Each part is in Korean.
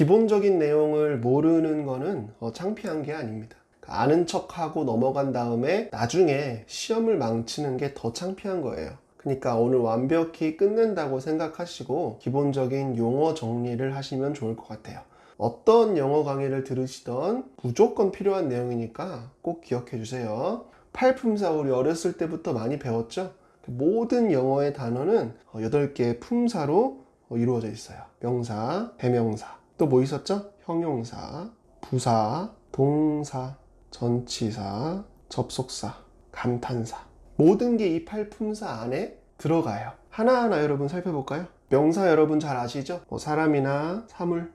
기본적인 내용을 모르는 거는 어, 창피한 게 아닙니다. 아는 척하고 넘어간 다음에 나중에 시험을 망치는 게 더 창피한 거예요. 그러니까 오늘 완벽히 끝낸다고 생각하시고 기본적인 용어 정리를 하시면 좋을 것 같아요. 어떤 영어 강의를 들으시던 무조건 필요한 내용이니까 꼭 기억해 주세요. 팔품사 우리 어렸을 때부터 많이 배웠죠? 모든 영어의 단어는 8개의 품사로 어, 이루어져 있어요. 명사, 대명사. 또 뭐 있었죠? 형용사, 부사, 동사, 전치사, 접속사, 감탄사. 모든 게 이 팔품사 안에 들어가요. 하나하나 여러분 살펴볼까요? 명사 여러분 잘 아시죠? 뭐 사람이나 사물,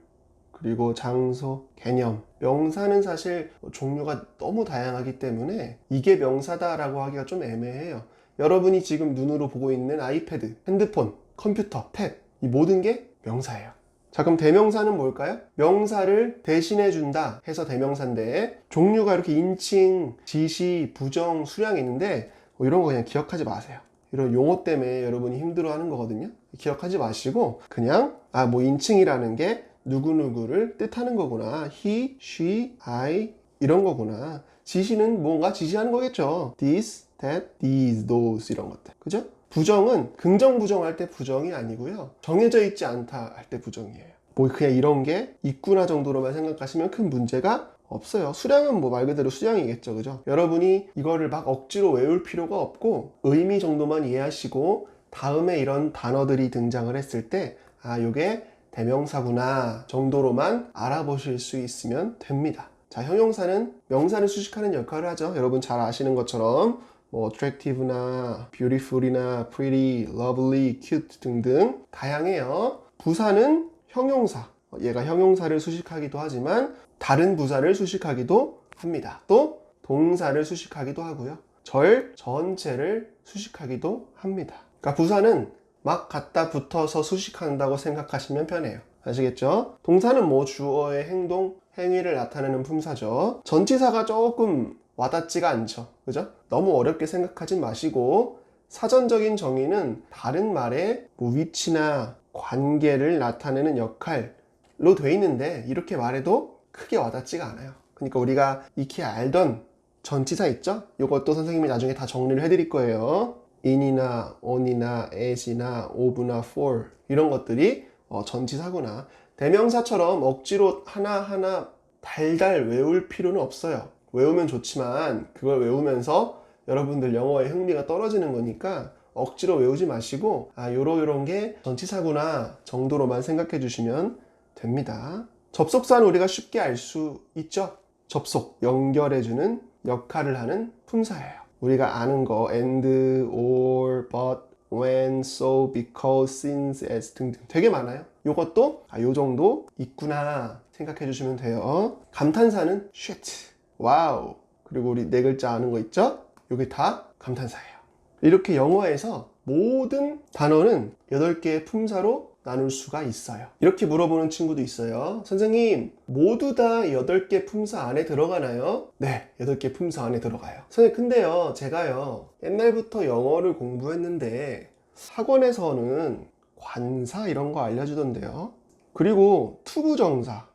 그리고 장소, 개념. 명사는 사실 종류가 너무 다양하기 때문에 이게 명사다 라고 하기가 좀 애매해요. 여러분이 지금 눈으로 보고 있는 아이패드, 핸드폰, 컴퓨터, 탭, 이 모든 게 명사예요. 자, 그럼 대명사는 뭘까요? 명사를 대신해 준다 해서 대명사인데 종류가 이렇게 인칭, 지시, 부정, 수량이 있는데 뭐 이런 거 그냥 기억하지 마세요. 이런 용어 때문에 여러분이 힘들어 하는 거거든요. 기억하지 마시고 그냥 아, 뭐 인칭이라는 게 누구누구를 뜻하는 거구나. he, she, I 이런 거구나. 지시는 뭔가 지시하는 거겠죠. this, that, these, those 이런 것들. 그죠? 부정은 긍정 부정할 때 부정이 아니고요. 정해져 있지 않다 할 때 부정이에요. 뭐 그냥 이런 게 있구나 정도로만 생각하시면 큰 문제가 없어요. 수량은 뭐 말 그대로 수량이겠죠. 그죠? 여러분이 이거를 막 억지로 외울 필요가 없고 의미 정도만 이해하시고 다음에 이런 단어들이 등장을 했을 때 아, 요게 대명사구나 정도로만 알아보실 수 있으면 됩니다. 자, 형용사는 명사를 수식하는 역할을 하죠. 여러분 잘 아시는 것처럼 뭐 attractive나 beautiful이나 pretty, lovely, cute 등등 다양해요. 부사는 형용사. 얘가 형용사를 수식하기도 하지만 다른 부사를 수식하기도 합니다. 또 동사를 수식하기도 하고요. 절 전체를 수식하기도 합니다. 그러니까 부사는 막 갖다 붙어서 수식한다고 생각하시면 편해요. 아시겠죠? 동사는 뭐 주어의 행동, 행위를 나타내는 품사죠. 전치사가 조금 와닿지가 않죠. 그죠? 너무 어렵게 생각하지 마시고 사전적인 정의는 다른 말의 뭐 위치나 관계를 나타내는 역할로 돼 있는데 이렇게 말해도 크게 와닿지가 않아요. 그러니까 우리가 익히 알던 전치사 있죠? 이것도 선생님이 나중에 다 정리를 해드릴 거예요. in이나 on이나 at이나 of나 for 이런 것들이 어, 전치사구나. 대명사처럼 억지로 하나하나 달달 외울 필요는 없어요. 외우면 좋지만 그걸 외우면서 여러분들 영어의 흥미가 떨어지는 거니까 억지로 외우지 마시고 아 요러 요런 게 전치사구나 정도로만 생각해 주시면 됩니다. 접속사는 우리가 쉽게 알 수 있죠. 접속, 연결해 주는 역할을 하는 품사예요. 우리가 아는 거 and, or, but, when, so, because, since, as 등등 되게 많아요. 요것도 아, 요 정도 있구나 생각해 주시면 돼요. 감탄사는 shit, wow, 그리고 우리 네 글자 아는 거 있죠? 요게 다 감탄사예요. 이렇게 영어에서 모든 단어는 8개의 품사로 나눌 수가 있어요. 이렇게 물어보는 친구도 있어요. 선생님, 모두 다 8개 품사 안에 들어가나요? 네, 8개 품사 안에 들어가요. 선생님, 근데요, 제가요, 옛날부터 영어를 공부했는데 학원에서는 관사 이런 거 알려주던데요. 그리고 투부정사,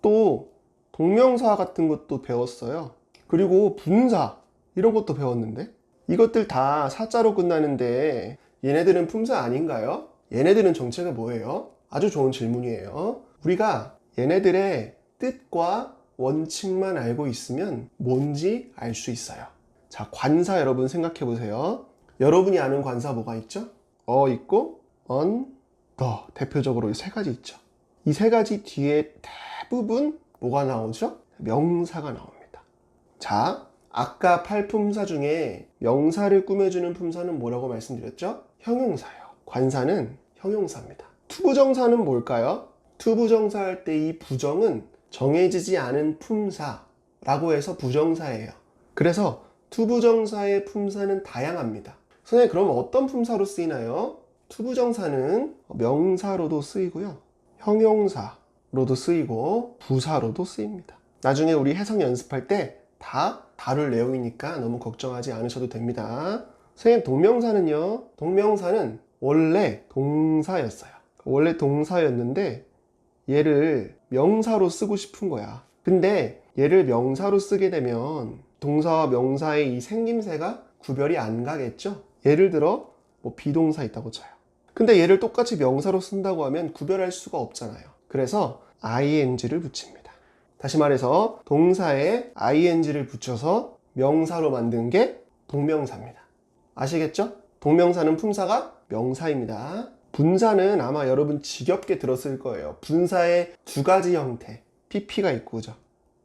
또 동명사 같은 것도 배웠어요. 그리고 분사 이런 것도 배웠는데 이것들 다 사자로 끝나는데 얘네들은 품사 아닌가요? 얘네들은 정체가 뭐예요? 아주 좋은 질문이에요. 우리가 얘네들의 뜻과 원칙만 알고 있으면 뭔지 알 수 있어요. 자, 관사 여러분 생각해 보세요. 여러분이 아는 관사 뭐가 있죠? 어 있고, on, 더 대표적으로 이 세 가지 있죠. 이 세 가지 뒤에 대부분 뭐가 나오죠? 명사가 나옵니다. 자, 아까 팔품사 중에 명사를 꾸며주는 품사는 뭐라고 말씀드렸죠? 형용사예요. 관사는 형용사입니다. 투부정사는 뭘까요? 투부정사 할 때 이 부정은 정해지지 않은 품사라고 해서 부정사예요. 그래서 투부정사의 품사는 다양합니다. 선생님, 그럼 어떤 품사로 쓰이나요? 투부정사는 명사로도 쓰이고요. 형용사 로도 쓰이고 부사로도 쓰입니다. 나중에 우리 해석 연습할 때 다 다룰 내용이니까 너무 걱정하지 않으셔도 됩니다. 선생님, 동명사는요? 동명사는 원래 동사였어요. 원래 동사였는데 얘를 명사로 쓰고 싶은 거야. 근데 얘를 명사로 쓰게 되면 동사와 명사의 이 생김새가 구별이 안 가겠죠? 예를 들어 뭐 비동사 있다고 쳐요. 근데 얘를 똑같이 명사로 쓴다고 하면 구별할 수가 없잖아요. 그래서 ing를 붙입니다. 다시 말해서 동사에 ing를 붙여서 명사로 만든 게 동명사입니다. 아시겠죠? 동명사는 품사가 명사입니다. 분사는 아마 여러분 지겹게 들었을 거예요. 분사의 두 가지 형태, pp가 있고, 그죠?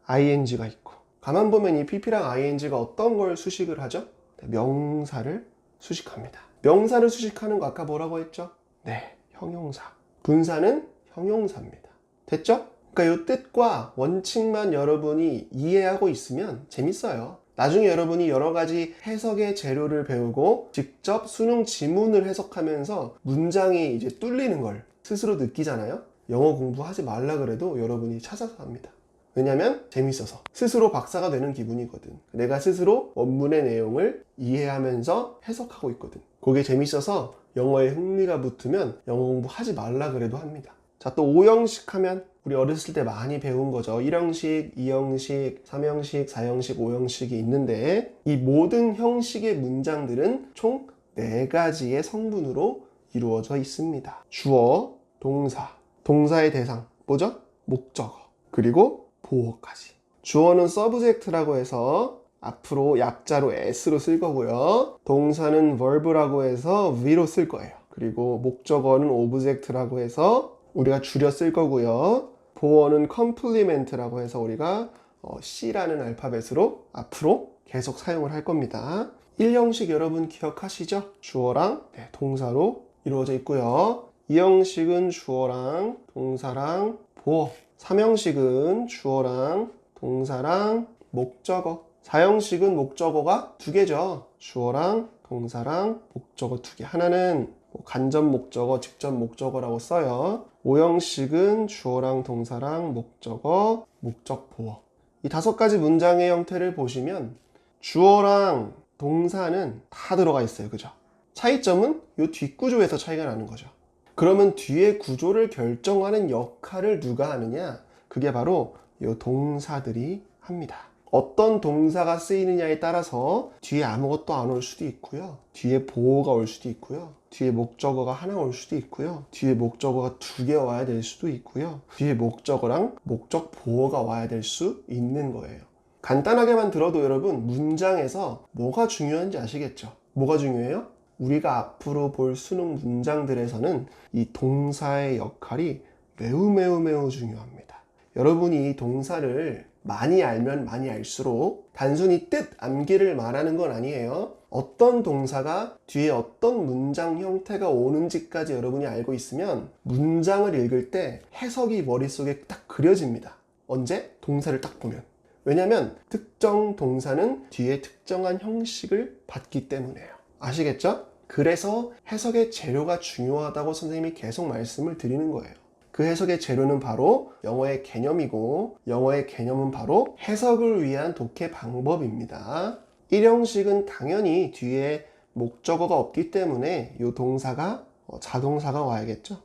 ing가 있고. 가만 보면 이 pp랑 ing가 어떤 걸 수식을 하죠? 네, 명사를 수식합니다. 명사를 수식하는 거 아까 뭐라고 했죠? 네, 형용사. 분사는 형용사입니다. 됐죠? 그러니까 이 뜻과 원칙만 여러분이 이해하고 있으면 재밌어요. 나중에 여러분이 여러 가지 해석의 재료를 배우고 직접 수능 지문을 해석하면서 문장이 이제 뚫리는 걸 스스로 느끼잖아요. 영어 공부하지 말라 그래도 여러분이 찾아서 합니다. 왜냐면 재밌어서 스스로 박사가 되는 기분이거든. 내가 스스로 원문의 내용을 이해하면서 해석하고 있거든. 그게 재밌어서 영어에 흥미가 붙으면 영어 공부 하지 말라 그래도 합니다. 자, 또 5형식 하면 우리 어렸을 때 많이 배운 거죠. 1형식, 2형식, 3형식, 4형식, 5형식이 있는데 이 모든 형식의 문장들은 총 4가지의 성분으로 이루어져 있습니다. 주어, 동사, 동사의 대상, 뭐죠? 목적어, 그리고 보어까지. 주어는 subject라고 해서 앞으로 약자로 s로 쓸 거고요. 동사는 verb라고 해서 we로 쓸 거예요. 그리고 목적어는 object라고 해서 우리가 줄여 쓸 거고요. 보어는 complement라고 해서 우리가 어, C라는 알파벳으로 앞으로 계속 사용을 할 겁니다. 1형식 여러분 기억하시죠? 주어랑 네, 동사로 이루어져 있고요. 2형식은 주어랑 동사랑 보어. 3형식은 주어랑 동사랑 목적어. 4형식은 목적어가 두 개죠. 주어랑 동사랑 목적어 두 개. 하나는 뭐 간접 목적어, 직접 목적어라고 써요. 5형식은 주어랑 동사랑 목적어, 목적 보어. 이 다섯 가지 문장의 형태를 보시면 주어랑 동사는 다 들어가 있어요. 그죠? 차이점은 이 뒷구조에서 차이가 나는 거죠. 그러면 뒤에 구조를 결정하는 역할을 누가 하느냐? 그게 바로 이 동사들이 합니다. 어떤 동사가 쓰이느냐에 따라서 뒤에 아무것도 안 올 수도 있고요. 뒤에 보호가 올 수도 있고요. 뒤에 목적어가 하나 올 수도 있고요. 뒤에 목적어가 두 개 와야 될 수도 있고요. 뒤에 목적어랑 목적 보호가 와야 될 수 있는 거예요. 간단하게만 들어도 여러분 문장에서 뭐가 중요한지 아시겠죠? 뭐가 중요해요? 우리가 앞으로 볼 수능 문장들에서는 이 동사의 역할이 매우 매우 매우 중요합니다. 여러분이 이 동사를 많이 알면 많이 알수록 단순히 뜻 암기를 말하는 건 아니에요. 어떤 동사가 뒤에 어떤 문장 형태가 오는지까지 여러분이 알고 있으면 문장을 읽을 때 해석이 머릿속에 딱 그려집니다. 언제? 동사를 딱 보면. 왜냐면 특정 동사는 뒤에 특정한 형식을 받기 때문에요. 아시겠죠? 그래서 해석의 재료가 중요하다고 선생님이 계속 말씀을 드리는 거예요. 그 해석의 재료는 바로 영어의 개념이고 영어의 개념은 바로 해석을 위한 독해 방법입니다. 1형식은 당연히 뒤에 목적어가 없기 때문에 이 동사가 어, 자동사가 와야겠죠.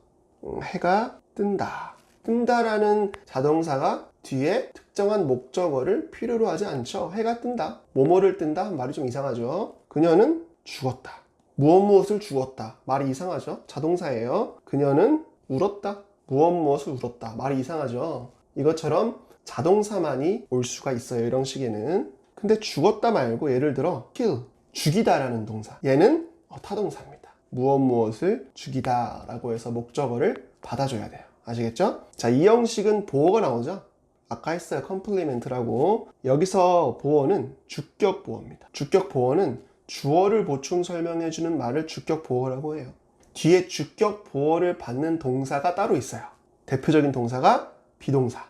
음, 해가 뜬다. 뜬다라는 자동사가 뒤에 특정한 목적어를 필요로 하지 않죠. 해가 뜬다. 뭐뭐를 뜬다. 말이 좀 이상하죠. 그녀는 죽었다. 무엇 무엇을 죽었다. 말이 이상하죠. 자동사예요. 그녀는 울었다. 무엇 무엇을 울었다. 말이 이상하죠. 이것처럼 자동사만이 올 수가 있어요. 이런 식에는. 근데 죽었다 말고 예를 들어 kill, 죽이다 라는 동사. 얘는 어, 타동사입니다. 무엇 무엇을 죽이다 라고 해서 목적어를 받아줘야 돼요. 아시겠죠? 자, 이 형식은 보어가 나오죠? 아까 했어요. 컴플리멘트라고. 여기서 보어는 주격 보어입니다. 주격 보어는 주어를 보충 설명해주는 말을 주격 보어라고 해요. 뒤에 주격 보어를 받는 동사가 따로 있어요. 대표적인 동사가 비동사,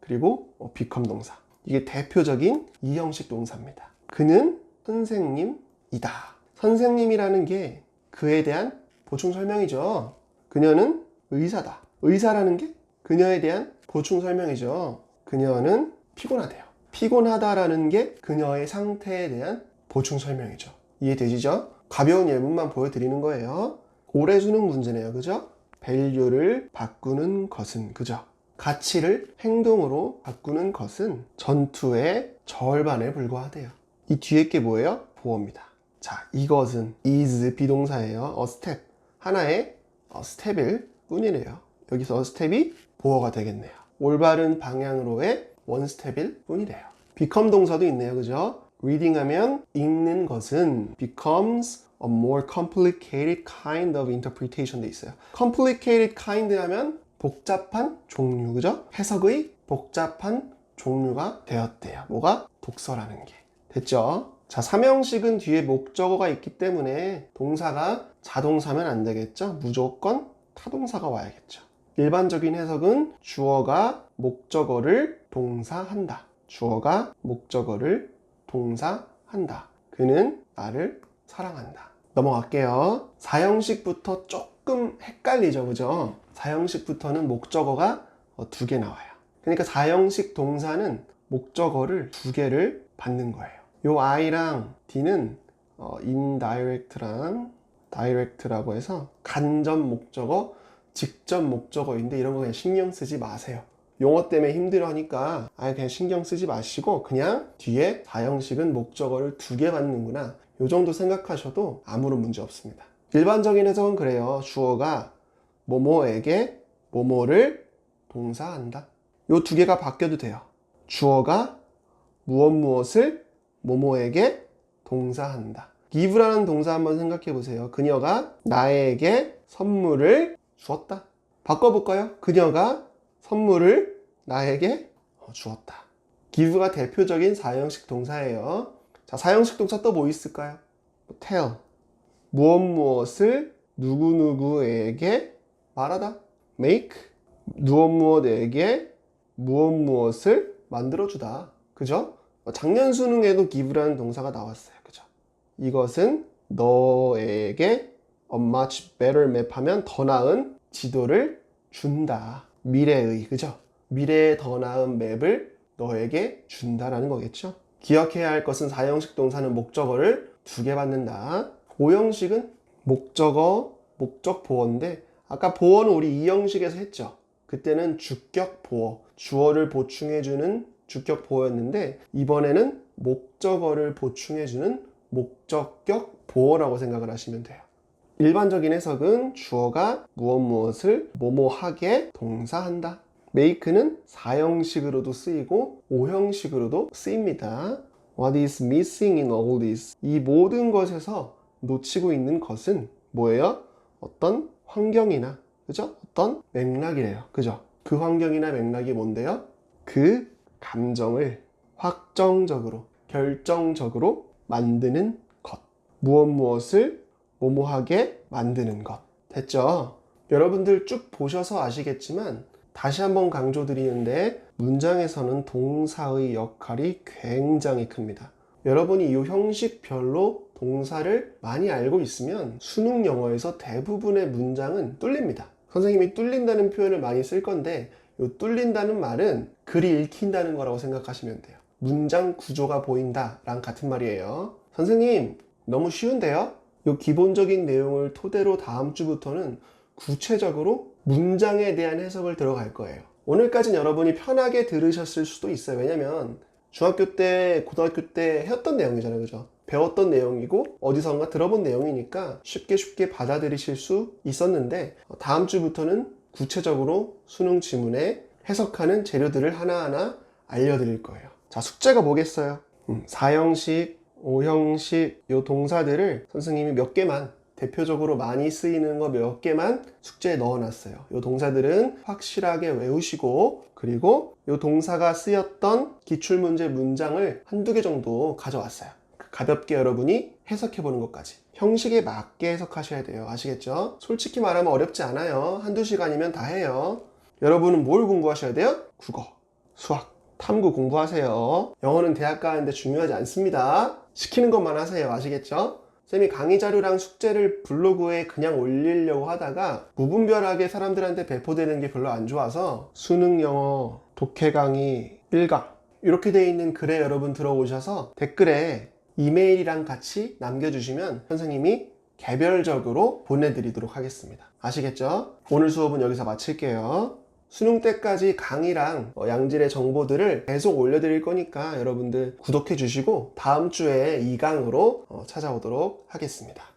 그리고 어, become 동사. 이게 대표적인 이 형식 동사입니다. 그는 선생님이다. 선생님이라는 게 그에 대한 보충 설명이죠. 그녀는 의사다. 의사라는 게 그녀에 대한 보충 설명이죠. 그녀는 피곤하대요. 피곤하다라는 게 그녀의 상태에 대한 보충 설명이죠. 이해되시죠? 가벼운 예문만 보여드리는 거예요. 올해 수능 문제네요. 그죠? 밸류를 바꾸는 것은 그죠? 가치를 행동으로 바꾸는 것은 전투의 절반에 불과하대요. 이 뒤에 게 뭐예요? 보어입니다. 자, 이것은 is 비동사예요. a step. 하나의 어, 스텝일 뿐이래요. 여기서 스텝이 보어가 되겠네요. 올바른 방향으로의 원 스텝일 뿐이래요. become 동사도 있네요. 그죠? reading 하면 읽는 것은 becomes a more complicated kind of interpretation 돼 있어요. complicated kind 하면 복잡한 종류, 그죠? 해석의 복잡한 종류가 되었대요. 뭐가? 독서라는 게. 됐죠? 자, 삼형식은 뒤에 목적어가 있기 때문에 동사가 자동사면 안 되겠죠? 무조건 타동사가 와야겠죠. 일반적인 해석은 주어가 목적어를 동사한다. 주어가 목적어를 동사한다. 그는 나를 사랑한다. 넘어갈게요. 사형식부터 조금 헷갈리죠, 그죠? 사형식부터는 목적어가 어, 두개 나와요. 그러니까 사형식 동사는 목적어를 두 개를 받는 거예요. 요 I랑 D는 어, indirect랑 direct라고 해서 간접 목적어, 직접 목적어인데 이런 거 그냥 신경 쓰지 마세요. 용어 때문에 힘들어 하니까 아예 그냥 신경 쓰지 마시고 그냥 뒤에 사형식은 목적어를 두 개 받는구나. 요 정도 생각하셔도 아무런 문제 없습니다. 일반적인 해석은 그래요. 주어가 뭐뭐에게 뭐뭐를 동사한다. 요두 개가 바뀌어도 돼요. 주어가 무엇 무엇을 뭐뭐에게 동사한다. give라는 동사 한번 생각해 보세요. 그녀가 나에게 선물을 주었다. 바꿔볼까요? 그녀가 선물을 나에게 어, 주었다. give가 대표적인 사형식 동사예요. 자, 사형식 동사 또 뭐 있을까요? tell. 무엇 무엇을 누구누구에게 말하다. make. 무엇 무엇에게 무엇 무엇을 만들어주다. 그죠? 작년 수능에도 give라는 동사가 나왔어요. 그죠? 이것은 너에게 a much better map 하면 더 나은 지도를 준다. 미래의, 그죠? 미래의 더 나은 맵을 너에게 준다라는 거겠죠? 기억해야 할 것은 사형식 동사는 목적어를 두 개 받는다. 오형식은 목적어, 목적 보어인데 아까 보어는 우리 이형식에서 했죠. 그때는 주격 보어, 주어를 보충해주는 주격 보어였는데 이번에는 목적어를 보충해주는 목적격 보어라고 생각을 하시면 돼요. 일반적인 해석은 주어가 무엇 무엇을 뭐뭐하게 동사한다. Make는 4형식으로도 쓰이고 5형식으로도 쓰입니다. What is missing in all this? 이 모든 것에서 놓치고 있는 것은 뭐예요? 어떤 환경이나 그죠? 어떤 맥락이래요. 그죠? 그 환경이나 맥락이 뭔데요? 그 감정을 확정적으로 결정적으로 만드는 것. 무엇 무엇을 뭐뭐하게 만드는 것. 됐죠? 여러분들 쭉 보셔서 아시겠지만 다시 한번 강조드리는데 문장에서는 동사의 역할이 굉장히 큽니다. 여러분이 이 형식별로 동사를 많이 알고 있으면 수능 영어에서 대부분의 문장은 뚫립니다. 선생님이 뚫린다는 표현을 많이 쓸 건데 이 뚫린다는 말은 글이 읽힌다는 거라고 생각하시면 돼요. 문장 구조가 보인다 랑 같은 말이에요. 선생님 너무 쉬운데요? 이 기본적인 내용을 토대로 다음 주부터는 구체적으로 문장에 대한 해석을 들어갈 거예요. 오늘까지는 여러분이 편하게 들으셨을 수도 있어요. 왜냐면 중학교 때, 고등학교 때 했던 내용이잖아요. 그죠? 배웠던 내용이고 어디선가 들어본 내용이니까 쉽게 쉽게 받아들이실 수 있었는데 다음 주부터는 구체적으로 수능 지문에 해석하는 재료들을 하나하나 알려드릴 거예요. 자, 숙제가 뭐겠어요? 음, 4형식, 5형식 요 동사들을 선생님이 몇 개만 대표적으로 많이 쓰이는 거 몇 개만 숙제에 넣어놨어요. 요 동사들은 확실하게 외우시고 그리고 요 동사가 쓰였던 기출문제 문장을 한두 개 정도 가져왔어요. 가볍게 여러분이 해석해 보는 것까지. 형식에 맞게 해석하셔야 돼요. 아시겠죠? 솔직히 말하면 어렵지 않아요. 한두 시간이면 다 해요. 여러분은 뭘 공부하셔야 돼요? 국어, 수학, 탐구 공부하세요. 영어는 대학 가는데 중요하지 않습니다. 시키는 것만 하세요. 아시겠죠? 쌤이 강의 자료랑 숙제를 블로그에 그냥 올리려고 하다가 무분별하게 사람들한테 배포되는 게 별로 안 좋아서 수능 영어, 독해 강의 1강 이렇게 돼 있는 글에 여러분 들어오셔서 댓글에 이메일이랑 같이 남겨주시면 선생님이 개별적으로 보내드리도록 하겠습니다. 아시겠죠? 오늘 수업은 여기서 마칠게요. 수능 때까지 강의랑 어, 양질의 정보들을 계속 올려드릴 거니까 여러분들 구독해 주시고 다음 주에 2강으로 찾아오도록 하겠습니다.